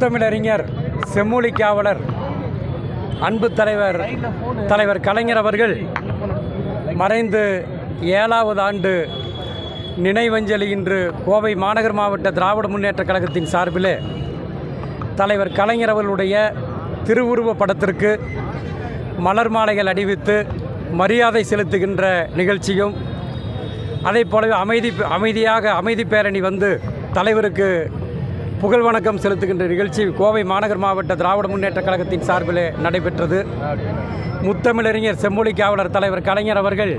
முத்தமிழறிஞர் செம்மொழி காவலர் அன்பு தலைவர் தலைவர் கலைஞர் அவர்கள் மறைந்து ஏழாவது ஆண்டு நினைவஞ்சலி இன்று கோவை மாநகர் மாவட்ட திராவிட முன்னேற்றக் கழகத்தின் சார்பில் தலைவர் கலைஞர் அவர்களுடைய திருவுருவ படத்திற்கு மலர் மாலைகள் அணிவித்து மரியாதை செலுத்துகின்ற நிகழ்ச்சியும் அதே போலவே அமைதி அமைதியாக அமைதி பேரணி வந்து தலைவருக்கு புகழ் வணக்கம் செலுத்துகின்ற நிகழ்ச்சி கோவை மாநகர் மாவட்ட திராவிட முன்னேற்றக் கழகத்தின் சார்பில் நடைபெற்றது. முத்தமிழறிஞர் செம்மொழி காவலர் தலைவர் கலைஞர் அவர்கள்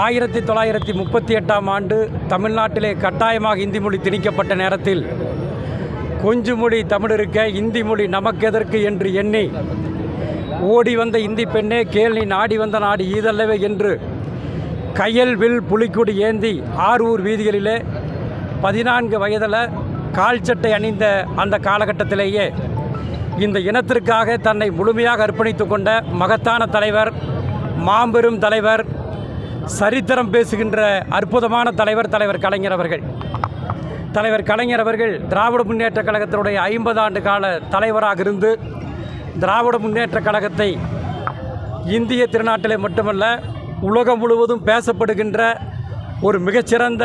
ஆயிரத்தி தொள்ளாயிரத்தி முப்பத்தி எட்டாம் ஆண்டு தமிழ்நாட்டிலே கட்டாயமாக இந்தி மொழி திணிக்கப்பட்ட நேரத்தில் கொஞ்சு மொழி தமிழ் இருக்க இந்தி மொழி நமக்கெதற்கு என்று எண்ணி ஓடி வந்த இந்தி பெண்ணே கேள்வி நாடி வந்த நாடு ஈதல்லவே என்று கையல் வில் புலிக்குடி ஏந்தி ஆரூர் வீதிகளிலே பதினான்கு வயதில் கால் சட்டை அணிந்த அந்த காலகட்டத்திலேயே இந்த இனத்திற்காக தன்னை முழுமையாக அர்ப்பணித்து கொண்ட மகத்தான தலைவர் மாம்பெரும் தலைவர் சரித்திரம் பேசுகின்ற அற்புதமான தலைவர் தலைவர் கலைஞர் அவர்கள். தலைவர் கலைஞர் அவர்கள் திராவிட முன்னேற்ற கழகத்தினுடைய ஐம்பது ஆண்டு கால தலைவராக இருந்து திராவிட முன்னேற்ற கழகத்தை இந்திய திருநாட்டிலே மட்டுமல்ல உலகம் முழுவதும் பேசப்படுகின்ற ஒரு மிகச்சிறந்த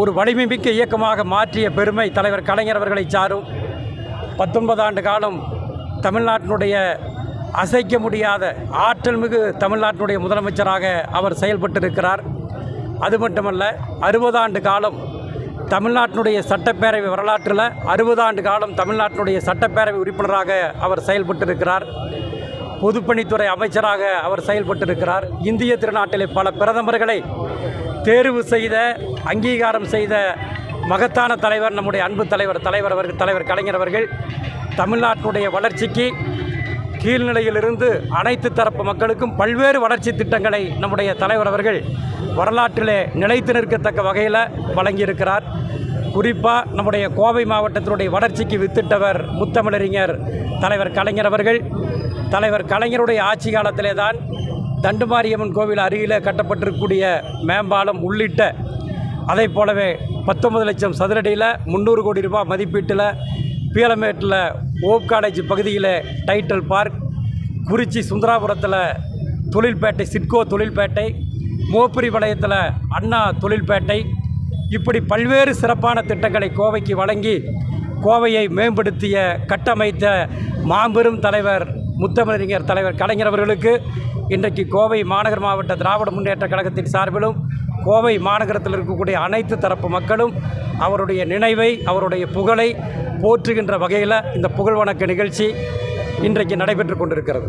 ஒரு வலிமைமிக்க இயக்கமாக மாற்றிய பெருமை தலைவர் கலைஞர் அவர்களை சாரும் பத்தொன்பது ஆண்டு காலம் தமிழ்நாட்டினுடைய அசைக்க முடியாத ஆற்றல் மிகு தமிழ்நாட்டினுடைய முதலமைச்சராக அவர் செயல்பட்டிருக்கிறார். அது மட்டுமல்ல அறுபது ஆண்டு காலம் தமிழ்நாட்டினுடைய சட்டப்பேரவை வரலாற்றில் அறுபது ஆண்டு காலம் தமிழ்நாட்டினுடைய சட்டப்பேரவை உறுப்பினராக அவர் செயல்பட்டிருக்கிறார். பொதுப்பணித்துறை அமைச்சராக அவர் செயல்பட்டிருக்கிறார். இந்திய திருநாட்டிலே பல பிரதமர்களை தேர்வு செய்த அங்கீகாரம் செய்த மகத்தான தலைவர் நம்முடைய அன்பு தலைவர் தலைவர் அவர்கள் தலைவர் கலைஞர் அவர்கள் தமிழ்நாட்டினுடைய வளர்ச்சிக்கு கீழ்நிலையிலிருந்து அனைத்து தரப்பு மக்களுக்கும் பல்வேறு வளர்ச்சி திட்டங்களை நம்முடைய தலைவர் அவர்கள் வரலாற்றிலே நிலைத்து நிற்கத்தக்க வகையில் வழங்கியிருக்கிறார். குறிப்பாக நம்முடைய கோவை மாவட்டத்தினுடைய வளர்ச்சிக்கு வித்திட்டவர் முத்தமிழறிஞர் தலைவர் கலைஞர் அவர்கள். தலைவர் கலைஞருடைய ஆட்சி காலத்திலே தான் தண்டுமாரியம்மன் கோவில் அருகில் கட்டப்பட்டிருக்கக்கூடிய மேம்பாலம் உள்ளிட்ட அதை போலவே பத்தொன்பது லட்சம் சதுரடியில் முந்நூறு கோடி ரூபாய் மதிப்பீட்டில் பீலமேட்டில் ஓப் காலேஜ் பகுதியில் டைட்டல் பார்க் குறிச்சி சுந்தராபுரத்தில் தொழில்பேட்டை சிட்கோ தொழில்பேட்டை மோப்பிரி வளையத்தில் அண்ணா தொழில்பேட்டை. இப்படி பல்வேறு சிறப்பான திட்டங்களை கோவைக்கு வழங்கி கோவையை மேம்படுத்திய கட்டமைத்த மாபெரும் தலைவர் முத்தமிழறிஞர் தலைவர் கலைஞர் அவர்களுக்கு இன்றைக்கு கோவை மாநகர் மாவட்ட திராவிட முன்னேற்றக் கழகத்தின் சார்பிலும் கோவை மாநகரத்தில் இருக்கக்கூடிய அனைத்து தரப்பு மக்களும் அவருடைய நினைவை அவருடைய புகழை போற்றுகின்ற வகையில் இந்த புகழ் வணக்க நிகழ்ச்சி இன்றைக்கு நடைபெற்று கொண்டிருக்கிறது.